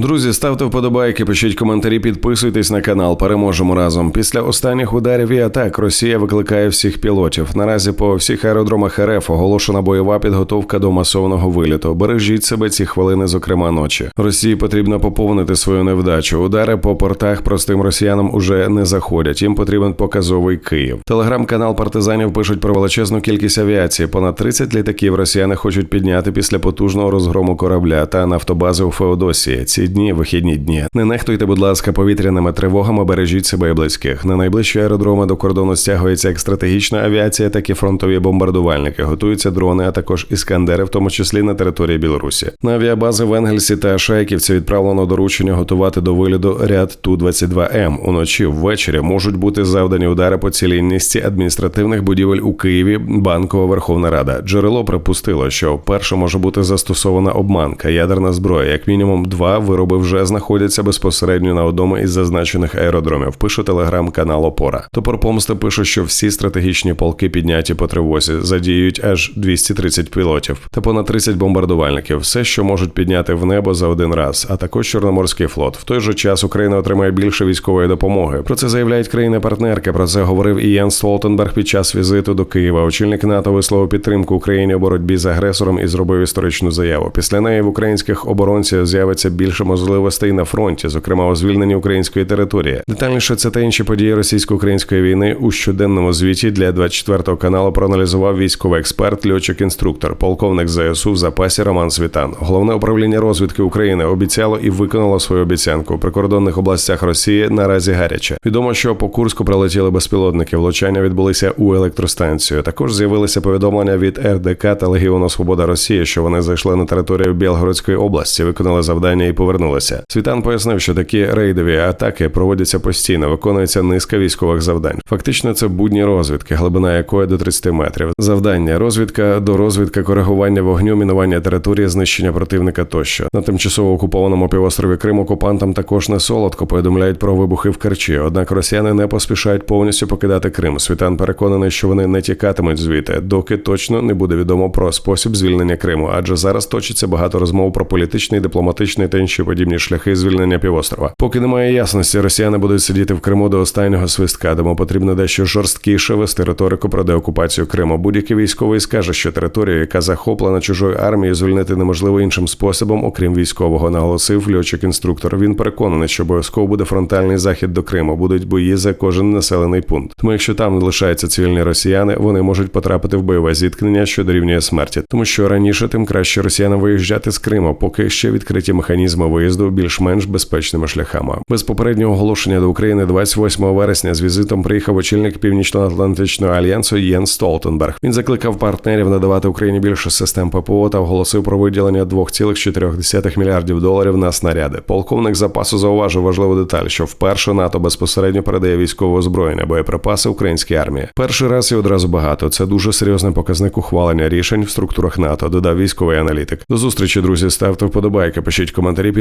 Друзі, ставте вподобайки, пишіть коментарі, підписуйтесь на канал. Переможемо разом. Після останніх ударів і атак Росія викликає всіх пілотів. Наразі по всіх аеродромах РФ оголошена бойова підготовка до масовного виліту. Бережіть себе ці хвилини, зокрема ночі. Росії потрібно поповнити свою невдачу. Удари по портах простим росіянам уже не заходять. Їм потрібен показовий Київ. Телеграм-канал партизанів пишуть про величезну кількість авіації. Понад 30 літаків росіяни хочуть підняти після потужного розгрому корабля та нафтобази у Феодосії. Ці дні вихідні дні. Не нехтуйте, будь ласка, повітряними тривогами, бережіть себе і близьких. На найближчі аеродроми до кордону стягується як стратегічна авіація, так і фронтові бомбардувальники. Готуються дрони, а також іскандери, в тому числі на території Білорусі. На авіабази в Енгельсі та Шайківці відправлено доручення готувати до виліту ряд ту 22 м Уночі ввечері можуть бути завдані удари по цілій адміністративних будівель у Києві. Банкова Верховна Рада. Джерело припустило, що вперше може бути застосована обманка, ядерна зброя. Як мінімум, два вироби вже знаходяться безпосередньо на одному із зазначених аеродромів. Пише телеграм-канал Опора. Топор помсти пише, що всі стратегічні полки підняті по тривозі задіють аж 230 пілотів та понад 30 бомбардувальників. Все, що можуть підняти в небо за один раз, а також Чорноморський флот. В той же час Україна отримає більше військової допомоги. Про це заявляють країни-партнерки. Про це говорив і Ян Столтенберг під час візиту до Києва. Очільник НАТО висловив підтримку Україні у боротьбі з агресором і зробив історичну заяву. Після неї в українських оборонців з'явиться більше можливостей на фронті, зокрема у звільненні української території. Детальніше це та інші події російсько-української війни у щоденному звіті для 24 каналу. Проаналізував військовий експерт, льотчик-інструктор, полковник ЗСУ в запасі Роман Світан. Головне управління розвідки України обіцяло і виконало свою обіцянку. У прикордонних областях Росії наразі гаряче. Відомо, що по Курську прилетіли безпілотники. Влучання відбулися у електростанцію. Також з'явилися повідомлення від РДК та Легіону Свобода Росії, що вони зайшли на територію Білгородської області, виконали завдання і повернулися. Світан пояснив, що такі рейдові атаки проводяться постійно, виконується низка військових завдань. Фактично, це будні розвідки, глибина якої до 30 метрів. Завдання розвідка до розвідка, коригування вогню, мінування території, знищення противника тощо. На тимчасово окупованому півострові Крим окупантам також не солодко повідомляють про вибухи в Керчі. Однак росіяни не поспішають повністю покидати Крим. Світан переконаний, що вони не тікатимуть звідти, доки точно не буде відомо про спосіб звільнення Криму, адже зараз точиться багато розмов про політичний, дипломатичний та інші подібні шляхи звільнення півострова. Поки немає ясності, росіяни будуть сидіти в Криму до останнього свистка, тому потрібно дещо жорсткіше вести риторику про деокупацію Криму. Будь-який військовий скаже, що територію, яка захоплена чужою армією, звільнити неможливо іншим способом, окрім військового, наголосив льотчик-інструктор. Він переконаний, що обов'язково буде фронтальний захід до Криму, будуть бої за кожен населений пункт. Тому, якщо там лишаються цивільні росіяни, вони можуть потрапити в бойове зіткнення, що дорівнює смерті, тому що раніше тим краще росіянам виїжджати з Криму, поки ще відкриті механізми виїзду більш-менш безпечними шляхами. Без попереднього оголошення до України 28 вересня з візитом приїхав очільник Північно-Атлантичного альянсу Єн Столтенберг. Він закликав партнерів надавати Україні більше систем ППО та оголосив про виділення 2,4 мільярдів доларів на снаряди. Полковник запасу зауважив важливу деталь, що вперше НАТО безпосередньо передає військове озброєння, боєприпаси українській армії. Перший раз і одразу багато. Це дуже серйозний показник ухвалення рішень в структурах НАТО. Додав військовий аналітик. До зустрічі, друзі. Ставте вподобайки, пишіть коментарі,